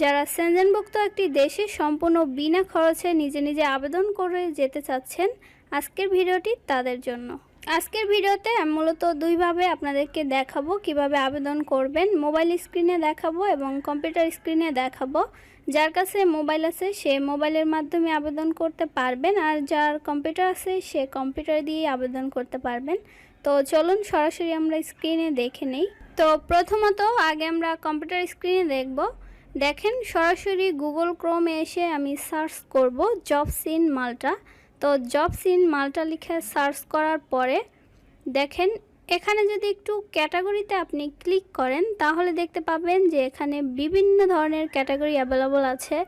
যারা সেনজেনভুক্ত একটি দেশে সম্পূর্ণ বিনা খরচে নিজে নিজে আবেদন করে যেতে চাচ্ছেন, আজকের ভিডিওটি তাদের জন্য। আজকের ভিডিওতে আমি মূলত দুইভাবে আপনাদেরকে দেখাবো কীভাবে আবেদন করবেন, মোবাইল স্ক্রিনে দেখাবো এবং কম্পিউটার স্ক্রিনে দেখাবো। যার কাছে মোবাইল আছে, সে মোবাইলের মাধ্যমে আবেদন করতে পারবেন আর যার কম্পিউটার আছে, সে কম্পিউটার দিয়ে আবেদন করতে পারবেন। তো চলুন সরাসরি আমরা স্ক্রিনে দেখে নেই। তো প্রথমত আগে আমরা কম্পিউটার স্ক্রিনে দেখব। দেখেন, সরাসরি গুগল ক্রোমে এসে আমি সার্চ করব জবস ইন মাল্টা। তো জবস ইন মাল্টা লিখে সার্চ করার পরে দেখেন, এখানে যদি একটু ক্যাটাগরিতে আপনি ক্লিক করেন, তাহলে দেখতে পাবেন যে এখানে বিভিন্ন ধরনের ক্যাটাগরি অ্যাভেলেবল আছে।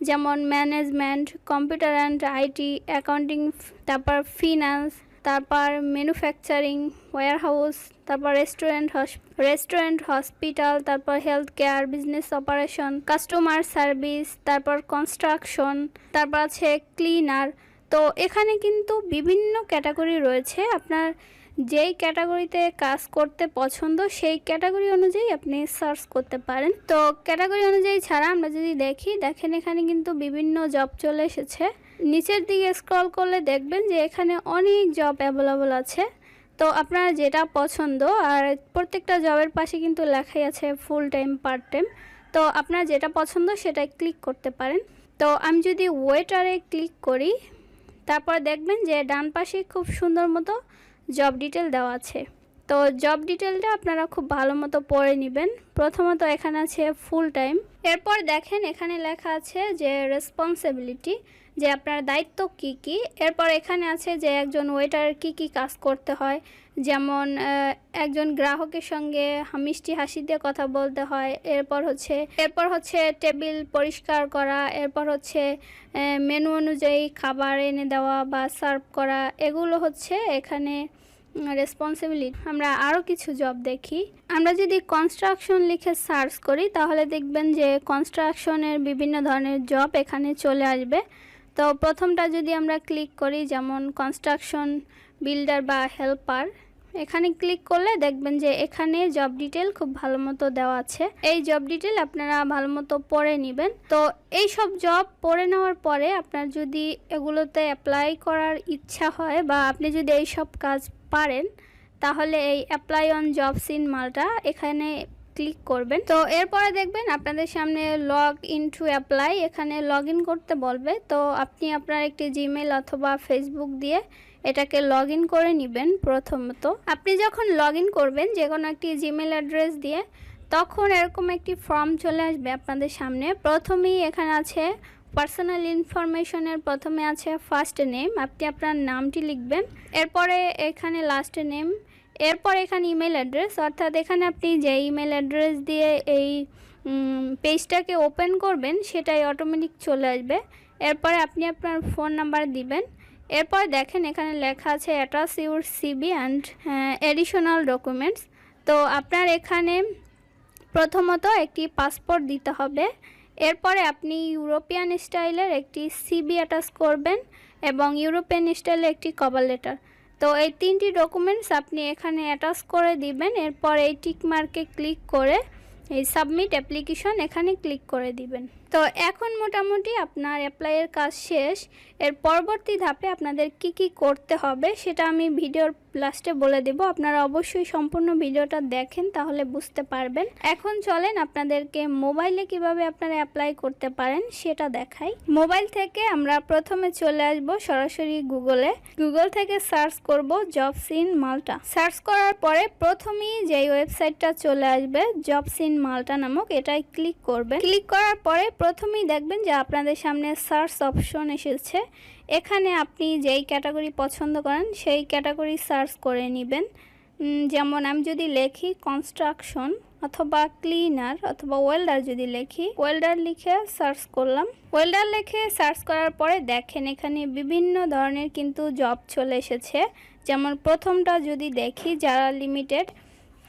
যেমন management, computer and IT, accounting, তারপর ফিনান্স তারপর ম্যানুফ্যাকচারিং ওয়্যারহাউস তারপর রেস্টুরেন্ট রেস্টুরেন্ট হসপিটাল তারপর health care business operation customer service তারপর কনস্ট্রাকশন তারপর আছে ক্লিনার তো এখানে কিন্তু বিভিন্ন ক্যাটাগরি রয়েছে। আপনার যেই ক্যাটাগরিতে কাজ করতে পছন্দ, সেই ক্যাটাগরি অনুযায়ী আপনি সার্চ করতে পারেন। তো ক্যাটাগরি অনুযায়ী ছাড়া আমরা যদি দেখি, দেখেন এখানে কিন্তু বিভিন্ন জব চলে এসেছে। নিচের দিকে স্ক্রল করলে দেখবেন যে এখানে অনেক জব অ্যাভেলেবল আছে। তো আপনার যেটা পছন্দ, আর প্রত্যেকটা জবের পাশে কিন্তু লেখাই আছে ফুল টাইম পার্ট টাইম তো আপনার যেটা পছন্দ সেটাই ক্লিক করতে পারেন। তো আমি যদি ওয়েটারে ক্লিক করি, তারপর দেখবেন যে ডান পাশে খুব সুন্দর মতো জব ডিটেল দেওয়া আছে। তো জব ডিটেলটা আপনারা খুব ভালো মতো পড়ে নেবেন। প্রথমত এখানে আছে ফুল টাইম এরপর দেখেন এখানে লেখা আছে যে রেসপন্সিবিলিটি যে আপনার দায়িত্ব কি কি? এরপর এখানে আছে যে একজন ওয়েটার কি কি কাজ করতে হয়। যেমন একজন গ্রাহকের সঙ্গে মিষ্টি হাসি দিয়ে কথা বলতে হয়। এরপর হচ্ছে এরপর হচ্ছে টেবিল পরিষ্কার করা। এরপর হচ্ছে মেনু অনুযায়ী খাবার এনে দেওয়া বা সার্ভ করা। এগুলো হচ্ছে এখানে রেসপন্সিবিলিটি আমরা আরও কিছু জব দেখি। আমরা যদি কনস্ট্রাকশন লিখে সার্চ করি, তাহলে দেখবেন যে কনস্ট্রাকশনের বিভিন্ন ধরনের জব এখানে চলে আসবে। তো প্রথমটা যদি আমরা ক্লিক করি, যেমন কনস্ট্রাকশন বিল্ডার বা হেল্পার এখানে ক্লিক করলে দেখবেন যে এখানে জব ডিটেল খুব ভালো মতো দেওয়া আছে। এই জব ডিটেল আপনারা ভালো মতো পড়ে নেবেন। তো এই সব জব পড়ে নেওয়ার পরে আপনার যদি এগুলোতে অ্যাপ্লাই করার ইচ্ছা হয় বা আপনি যদি এই সব কাজ পারেন, তাহলে এই অ্যাপ্লাই অন জবস ইন মালটা এখানে ক্লিক করবেন। তো এরপরে দেখবেন আপনাদের সামনে লগ ইন টু অ্যাপ্লাই এখানে লগ করতে বলবে। তো আপনি আপনার একটি জিমেল অথবা ফেসবুক দিয়ে এটাকে লগ করে নেবেন প্রথমত। আপনি যখন লগ করবেন যে কোনো একটি জিমেল অ্যাড্রেস দিয়ে, তখন এরকম একটি ফর্ম চলে আসবে আপনাদের সামনে। প্রথমেই এখানে আছে পার্সোনাল ইনফরমেশনের প্রথমে আছে ফার্স্ট নেম আপনি আপনার নামটি লিখবেন। এরপরে এখানে লাস্ট নেম এরপর এখানে ইমেল অ্যাড্রেস অর্থাৎ এখানে আপনি যে ইমেল অ্যাড্রেস দিয়ে এই পেজটাকে ওপেন করবেন, সেটাই অটোমেটিক চলে আসবে। এরপরে আপনি আপনার ফোন নাম্বার দিবেন। এরপর দেখেন এখানে লেখা আছে attach your CV and additional documents তো আপনার এখানে প্রথমত একটি পাসপোর্ট দিতে হবে। এরপরে আপনি ইউরোপিয়ান স্টাইলের একটি সিবি অ্যাটাচ করবেন এবং ইউরোপিয়ান স্টাইলের একটি কভার লেটার তো এই তিনটি ডকুমেন্টস আপনি এখানে অ্যাটাচ করে দিবেন, এরপর এই টিক মার্কে ক্লিক করে এই সাবমিট অ্যাপ্লিকেশন এখানে ক্লিক করে দিবেন। তো এখন মোটামুটি আপনার অ্যাপ্লাইয়ের কাজ শেষ। এর পরবর্তী ধাপে আপনাদের কি কি করতে হবে সেটা আমি ভিডিওর লাস্টে বলে দেব। আপনারা অবশ্যই সম্পূর্ণ ভিডিওটা দেখেন, তাহলে বুঝতে পারবেন। এখন চলেন আপনাদেরকে মোবাইলে কীভাবে আপনারা অ্যাপ্লাই করতে পারেন সেটা দেখাই। মোবাইল থেকে আমরা প্রথমে চলে আসব সরাসরি গুগলে গুগল থেকে সার্চ করব জবস ইন মাল্টা সার্চ করার পরে প্রথমেই যেই ওয়েবসাইটটা চলে আসবে জবস ইন মাল্টা নামক এটাই ক্লিক করবেন। ক্লিক করার পরে প্রথমেই দেখবেন যে আপনাদের সামনে সার্চ অপশন এসেছে। এখানে আপনি যেই ক্যাটাগরি পছন্দ করেন, সেই ক্যাটাগরি সার্চ করে নেবেন। যেমন আমি যদি লেখি কনস্ট্রাকশন অথবা ক্লিনার অথবা ওয়েল্ডার যদি লিখি ওয়েল্ডার লিখে সার্চ করলাম। ওয়েল্ডার লিখে সার্চ করার পরে দেখেন এখানে বিভিন্ন ধরনের কিন্তু জব চলে এসেছে। যেমন প্রথমটা যদি দেখি যারা লিমিটেড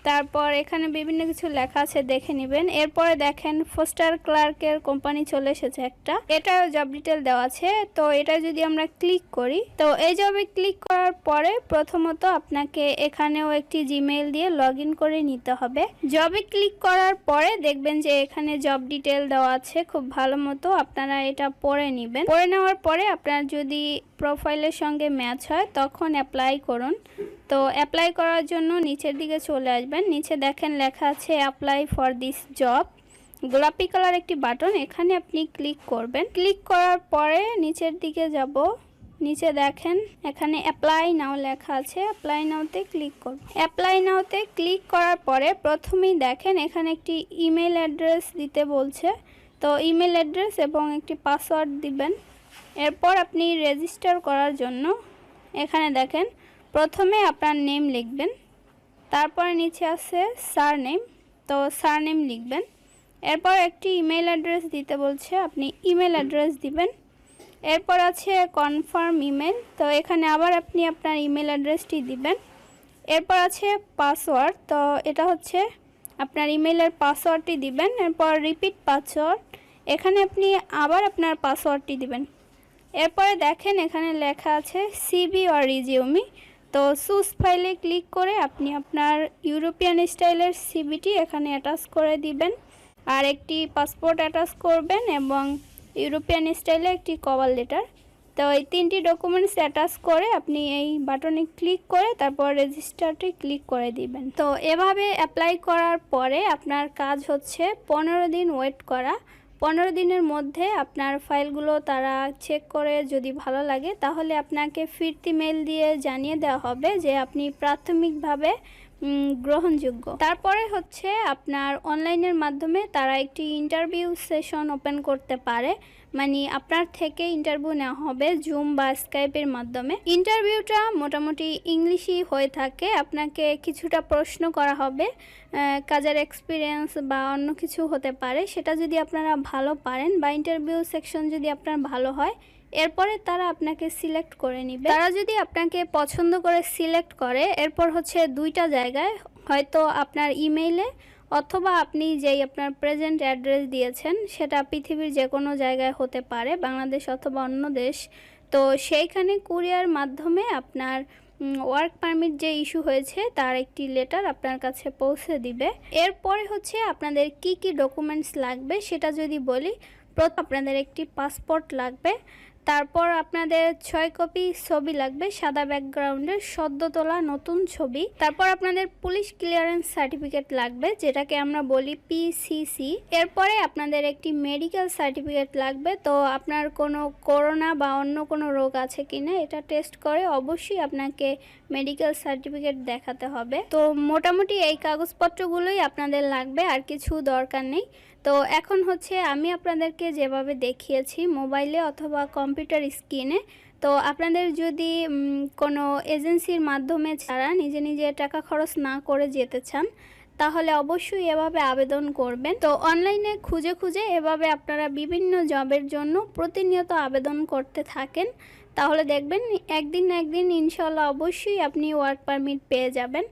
তারপর এখানে বিভিন্ন কিছু লেখা আছে, দেখে নেবেন। এরপরে দেখেন ফোস্টার ক্লার্কের কোম্পানি চলে এসেছে একটা। এটা জব ডিটেল দেওয়া আছে। তো এটা যদি আমরা ক্লিক করি, তো এই জবে ক্লিক করার পরে প্রথমত আপনাকে এখানেও একটি জিমেইল দিয়ে লগ করে নিতে হবে। জবে ক্লিক করার পরে দেখবেন যে এখানে জব ডিটেল দেওয়া আছে। খুব ভালো মতো আপনারা এটা পড়ে নেবেন। পড়ে নেওয়ার পরে আপনার যদি প্রোফাইলের সঙ্গে ম্যাচ হয়, তখন অ্যাপ্লাই করুন। তো অ্যাপ্লাই করার জন্য নিচের দিকে চলে আসবেন। নিচে দেখেন লেখা আছে অ্যাপ্লাই ফর দিস জব গোলাপি কালার একটি বাটন এখানে আপনি ক্লিক করবেন। ক্লিক করার পরে নিচের দিকে যাব। নিচে দেখেন, এখানে অ্যাপ্লাই নাও লেখা আছে। অ্যাপ্লাই নাওতে ক্লিক করব অ্যাপ্লাই নাওতে ক্লিক করার পরে প্রথমেই দেখেন, এখানে একটি ইমেল অ্যাড্রেস দিতে বলছে। তো ইমেল অ্যাড্রেস এবং একটি পাসওয়ার্ড দিবেন। এরপর আপনি রেজিস্টার করার জন্য, এখানে দেখেন প্রথমে আপনার নেম লিখবেন, তারপরে নিচে আছে সার নেম তো সার নেম লিখবেন। এরপর একটি ইমেল অ্যাড্রেস দিতে বলছে, আপনি ইমেল অ্যাড্রেস দিবেন। এরপর আছে কনফার্ম ইমেল তো এখানে আবার আপনি আপনার ইমেল অ্যাড্রেসটি দিবেন। এরপর আছে পাসওয়ার্ড তো এটা হচ্ছে আপনার ইমেলের পাসওয়ার্ডটি দিবেন, এরপর রিপিট পাসওয়ার্ড এখানে আপনি আবার আপনার পাসওয়ার্ডটি দিবেন। এরপরে দেখেন এখানে লেখা আছে সিবি অর রিজিউমি তো সুস ফাইলে ক্লিক করে আপনি আপনার ইউরোপিয়ান স্টাইলের সিবিটি এখানে অ্যাটাচ করে দিবেন। আর একটি পাসপোর্ট অ্যাটাচ করবেন এবং ইউরোপিয়ান স্টাইলে একটি কভার লেটার তো এই তিনটি ডকুমেন্টস অ্যাটাচ করে আপনি এই বাটনে ক্লিক করে তারপর রেজিস্টারটি ক্লিক করে দিবেন। তো এভাবে অ্যাপ্লাই করার পরে আপনার কাজ হচ্ছে পনেরো দিন ওয়েট করা। পনেরো দিনের মধ্যে আপনার ফাইলগুলো তারা চেক করে যদি ভালো লাগে, তাহলে আপনাকে ফিরতি মেল দিয়ে জানিয়ে দেওয়া হবে যে আপনি প্রাথমিকভাবে গ্রহণযোগ্য। তারপরে হচ্ছে আপনার অনলাইনের মাধ্যমে তারা একটি ইন্টারভিউ সেশন ওপেন করতে পারে। মানে আপনার থেকে ইন্টারভিউ নেওয়া হবে জুম বা স্কাইপের মাধ্যমে। ইন্টারভিউটা মোটামুটি ইংলিশই হয়ে থাকে। আপনাকে কিছুটা প্রশ্ন করা হবে। কাজের এক্সপিরিয়েন্স বা অন্য কিছু হতে পারে। সেটা যদি আপনারা ভালো পারেন বা ইন্টারভিউ সেকশন যদি আপনার ভালো হয় এরপরে তারা আপনাকে সিলেক্ট করে নিবে। তারা যদি আপনাকে পছন্দ করে সিলেক্ট করে, এরপর হচ্ছে দুইটা জায়গায় হয়তো আপনার ইমেইলে অথবা আপনি যেই আপনার প্রেজেন্ট অ্যাড্রেস দিয়েছেন, সেটা পৃথিবীর যে কোনো জায়গায় হতে পারে, বাংলাদেশ অথবা অন্য দেশ। তো সেইখানে কুরিয়ার মাধ্যমে আপনার ওয়ার্ক পারমিট যে ইস্যু হয়েছে, তার একটি লেটার আপনার কাছে পৌঁছে দিবে। এরপরে হচ্ছে আপনাদের কি কি ডকুমেন্টস লাগবে, সেটা যদি বলি, প্রথম আপনাদের একটি পাসপোর্ট লাগবে। তারপর আপনাদের ছয় কপি ছবি লাগবে, সাদা ব্যাকগ্রাউন্ডের সদ্য তোলা নতুন ছবি। তারপর আপনাদের পুলিশ ক্লিয়ারেন্স সার্টিফিকেট লাগবে, যেটাকে আমরা বলি পিসিসি এরপরে আপনাদের একটি মেডিকেল সার্টিফিকেট লাগবে, তো আপনার কোনো করোনা বা অন্য কোনো রোগ আছে কিনা এটা টেস্ট করে অবশ্যই আপনাকে মেডিকেল সার্টিফিকেট দেখাতে হবে। তো মোটামুটি এই কাগজপত্রগুলোই আপনাদের লাগবে, আর কিছু দরকার নেই। তো এখন হচ্ছে আমি আপনাদেরকে যেভাবে দেখিয়েছি মোবাইলে অথবা কম্পিউটার স্ক্রিনে, তো আপনাদের যদি কোনো এজেন্সির মাধ্যমে ছাড়া নিজে নিজে টাকা খরচ না করে যেতে চান, তাহলে অবশ্যই এভাবে আবেদন করবেন। তো অনলাইনে খুঁজে খুঁজে এভাবে আপনারা বিভিন্ন জবের জন্য প্রতিনিয়ত আবেদন করতে থাকেন। তাহলে দেখবেন একদিন না একদিন ইনশাল্লাহ অবশ্যই আপনি ওয়ার্ক পারমিট পেয়ে যাবেন।